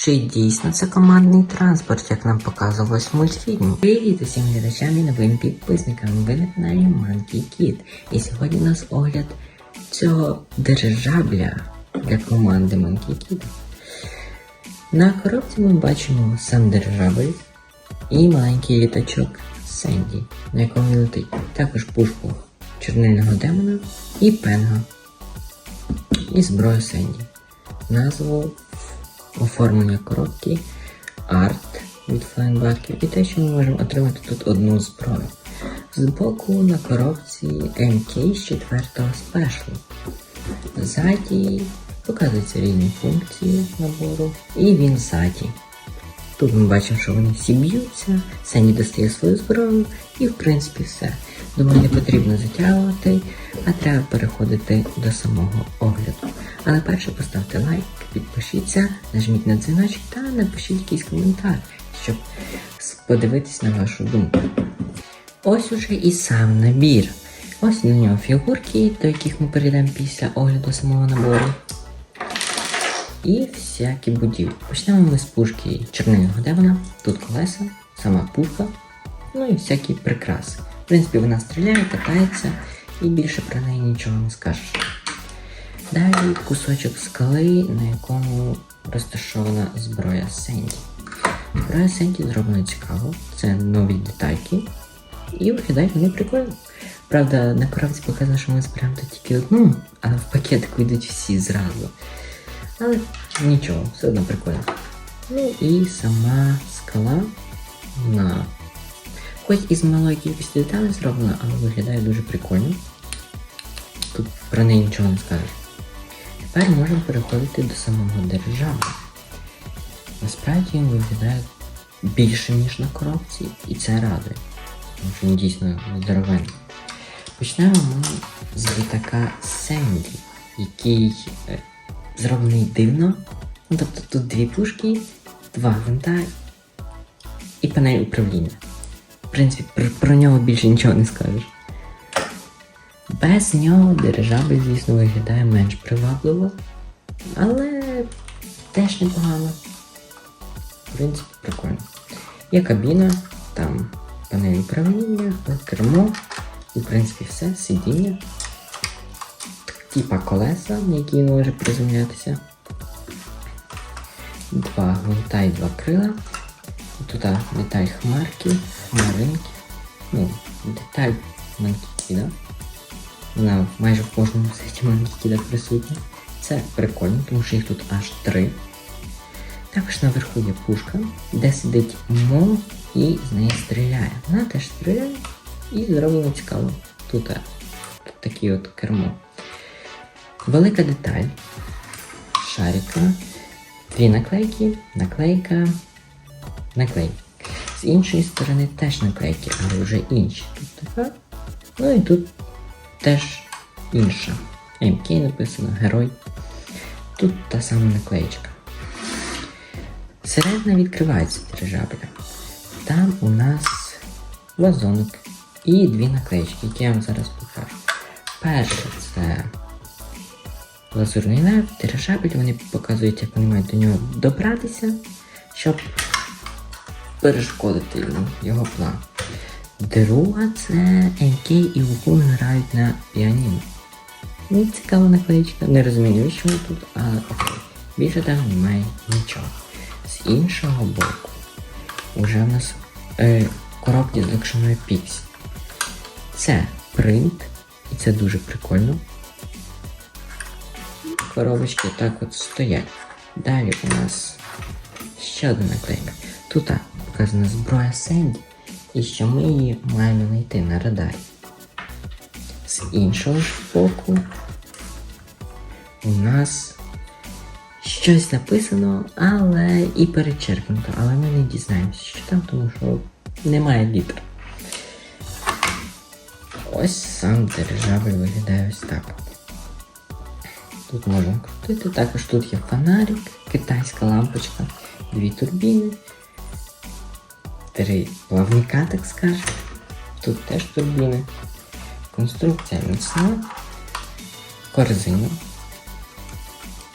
Чи дійсно це командний транспорт, як нам показувалось в мультфільмі? Привіт усім глядачам і новим підписникам. Ви на каналі Monkey Kid. І сьогодні у нас огляд цього дирижабля для команди Monkey Kid. На коробці ми бачимо сам дирижабль і маленький літачок Сенді, на якому летить. Також пушку чорнильного демона і пенга. І зброю Сенді. Назву оформлення коробки арт від флайнбаків і те, що ми можемо отримати тут одну зброю. Збоку на коробці MK з 4 спешлу. Ззаді показуються різні функції набору, і він ззаді. Тут ми бачимо, що вони всі б'ються, Сені достає свою зброю і в принципі все. Думаю, не потрібно затягувати, а треба переходити до самого огляду. Але перше поставте лайк, підпишіться, нажміть на дзвіночок та напишіть якийсь коментар, щоб подивитись на вашу думку. Ось уже і сам набір. Ось на нього фігурки, до яких ми перейдемо після огляду самого набору. І всякі будівлі. Почнемо ми з пушки чорнильного демона. Тут колеса, сама пушка, ну і всякі прикраси. В принципі, вона стріляє, катається і більше про неї нічого не скажеш. Далі кусочок скали, на якому розташована зброя Сенді. Зброя Сенді зроблена цікаво, це нові детальки. І виглядають вони прикольно. Правда, на коробці показано, що ми зберемо тут тільки одну, але в пакетику йдуть всі зразу. Але нічого, все одно прикольно. Ну і сама скала на хоч із малої кількості деталей зроблена, але виглядає дуже прикольно. Тут про неї нічого не скажеш. Тепер можемо переходити до самого дирижабля. Насправді він виглядає більше, ніж на коробці, і це радує. Тому що він дійсно здоровенний. Почнемо ми з літака Сенді, який е, зроблений дивно. Ну, тобто тут дві пушки, два гвинта і панель управління. Принципі, про, про нього більше нічого не скажеш. Без нього дирижабль, звісно, виглядає менш привабливо, але теж непогано. В принципі, прикольно. Є кабіна, там панель управління, кермо, і в принципі все, сидіння. Типа колеса, на які може приземлятися. Два гвинта і два крила. Тут деталь хмарки, хмаринки. Ну, деталь манкікіда. Вона майже в кожному сеті манкікіда присутня. Це прикольно, тому що їх тут аж три. Також наверху є пушка, де сидить Мо і з неї стріляє. Вона теж стріляє і зроблено цікаво. Тут, е, тут такі от кермо. Велика деталь. Шарика. Дві наклейки, наклейка, наклейка. З іншої сторони теж наклейки, але вже інші. Тут така. Ну і тут теж інша. МК написано, герой. Тут та сама наклеєчка. Середина відкривається дирижабля. Там у нас вазонок і дві наклеїчки, які я вам зараз покажу. Перше це лазурний лев, дирижабель, вони показують, як вони мають до нього добратися, щоб перешкодити йому його план. Друга це МК і Вукун грають на піаніно. Ну, цікава наклеїчка, не розумію, що тут, але окей. Більше там немає нічого. З іншого боку, вже в нас е, коробки з лакшиною Pixie. Це принт, і це дуже прикольно. Коробочки так от стоять. Далі у нас ще одна наклейка. Тут а, показана зброя Сенді, і що ми її маємо знайти на радарі. З іншого ж боку у нас щось написано, але і перечеркнуто, але ми не дізнаємося, що там, тому що немає літер. Ось сам дирижабль виглядає ось так. Тут можемо крутити. Також тут є фонарик, китайська лампочка, дві турбіни, три плавника, так скажемо. Тут теж турбіни. Конструкція міцна, корзина.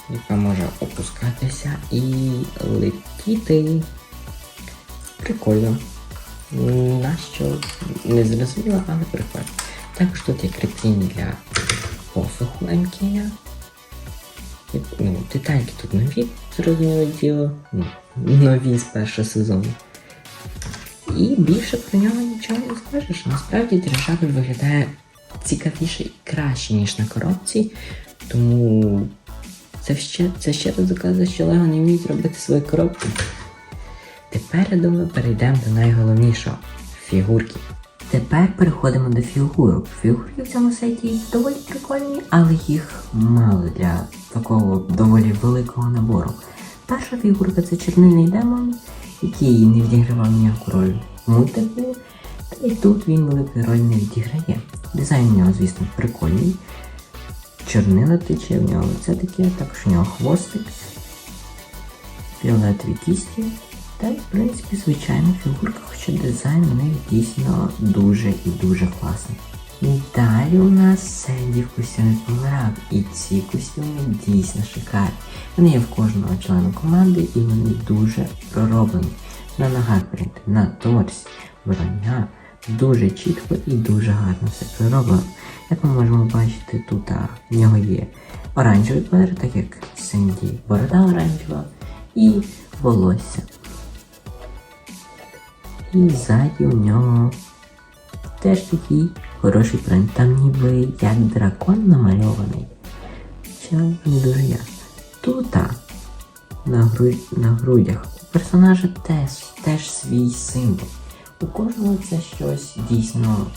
яка може опускатися і летіти. Прикольно. Нащо не зрозуміло, але прикольно. Також тут є кріплення для посуху МК. Ну, детальки тут нові, зрозуміло діло. Ну, нові з першого сезону. І більше про нього нічого не скажеш. Насправді дирижабль виглядає цікавіше і краще, ніж на коробці. Тому це ще, це ще раз доказує, що Лего не вміють робити свої коробки. Тепер, я думаю, перейдемо до найголовнішого фігурки. Тепер переходимо до фігурок. Фігурки в цьому сайті доволі прикольні, але їх мало для такого доволі великого набору. Перша фігурка це чорнильний демон, який не відігравав ніяку роль в мультику, та і тут він велику роль не відіграє. Дизайн у нього, звісно, прикольний. Чорнила тече, в нього лице таке, також у нього хвостик, фіолетові кісті. Та й, в принципі, звичайна фігурка, хоча дизайн у неї дійсно дуже і дуже класний. І далі у нас Сенді в костюмі помирав, і ці костюми дійсно шикарні. Вони є в кожного члена команди і вони дуже пророблені. На ногах принти, на торсі, броня. Дуже чітко і дуже гарно все пророблено. Як ми можемо бачити, тут а, в нього є оранжевий колір, так як Сенді борода оранжева і волосся. І ззаді у нього теж такий хороший принт. Там ніби як дракон намальований. Хоча не дуже ясно. Тут на, гру... на грудях у персонажа теж, теж свій символ. У кожного це щось дійсно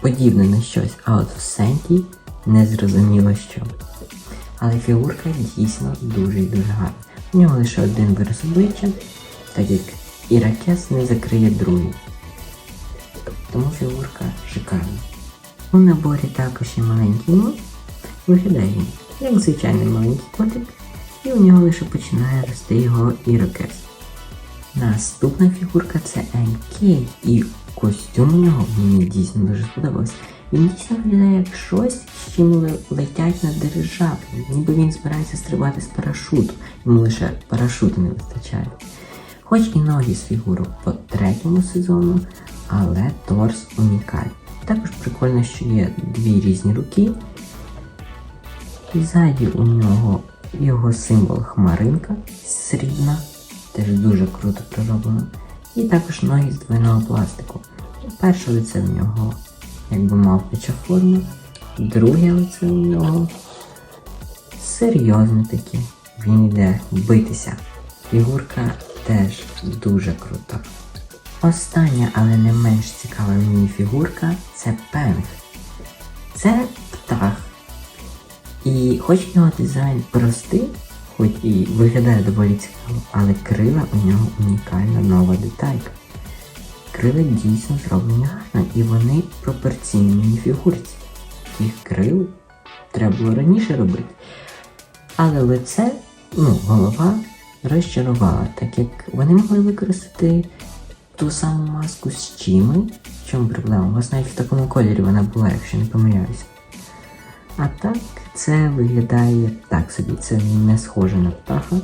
подібне на щось, а от в Сенті не зрозуміло що. Але фігурка дійсно дуже і дуже гарна. У нього лише один вираз обличчя, так як Іракес не закриє другий. Тому фігурка шикарна. У наборі також є маленький мод. Виглядає він як звичайний маленький котик, і у нього лише починає рости його ірокез. Наступна фігурка це МК, і костюм у нього мені дійсно дуже сподобався. Він дійсно виглядає як щось, з чим летять на дирижаблі, ніби він збирається стрибати з парашуту, йому лише парашуту не вистачає. Хоч і ноги з фігурок по третьому сезону, але торс унікальний. Також прикольно, що є дві різні руки. І ззаді у нього його символ хмаринка срібна, теж дуже круто пророблено. І також ноги з двойного пластику. Перше лице в нього якби мавпича форма, друге лице у нього серйозне таке. Він йде битися. Фігурка теж дуже крута. Остання, але не менш цікава міні-фігурка це пенг. Це птах. І хоч в нього дизайн простий, хоч і виглядає доволі цікаво, але крила у нього унікальна нова деталька. Крила дійсно зроблені гарно і вони пропорційні міні-фігурці. Їх крил треба було раніше робити. Але лице, ну, голова розчарувала, так як вони могли використати ту саму маску з чими. В чому проблема? У вас навіть в такому кольорі вона була, якщо не помиляюся. А так, це виглядає так собі, це не схоже на птаха.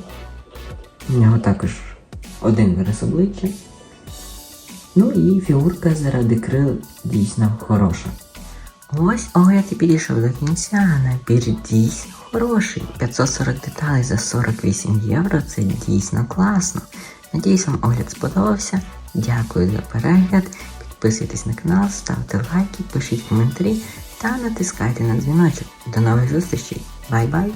У нього також один вираз обличчя. Ну і фігурка заради крил дійсно хороша. Ось огляд і підійшов до кінця. Набір дійсно хороший. 540 деталей за 48 євро це дійсно класно. Надіюсь, вам огляд сподобався. Дякую за перегляд. Підписуйтесь на канал, ставте лайки, пишіть коментарі та натискайте на дзвіночок. До нових зустрічей. Бай-бай!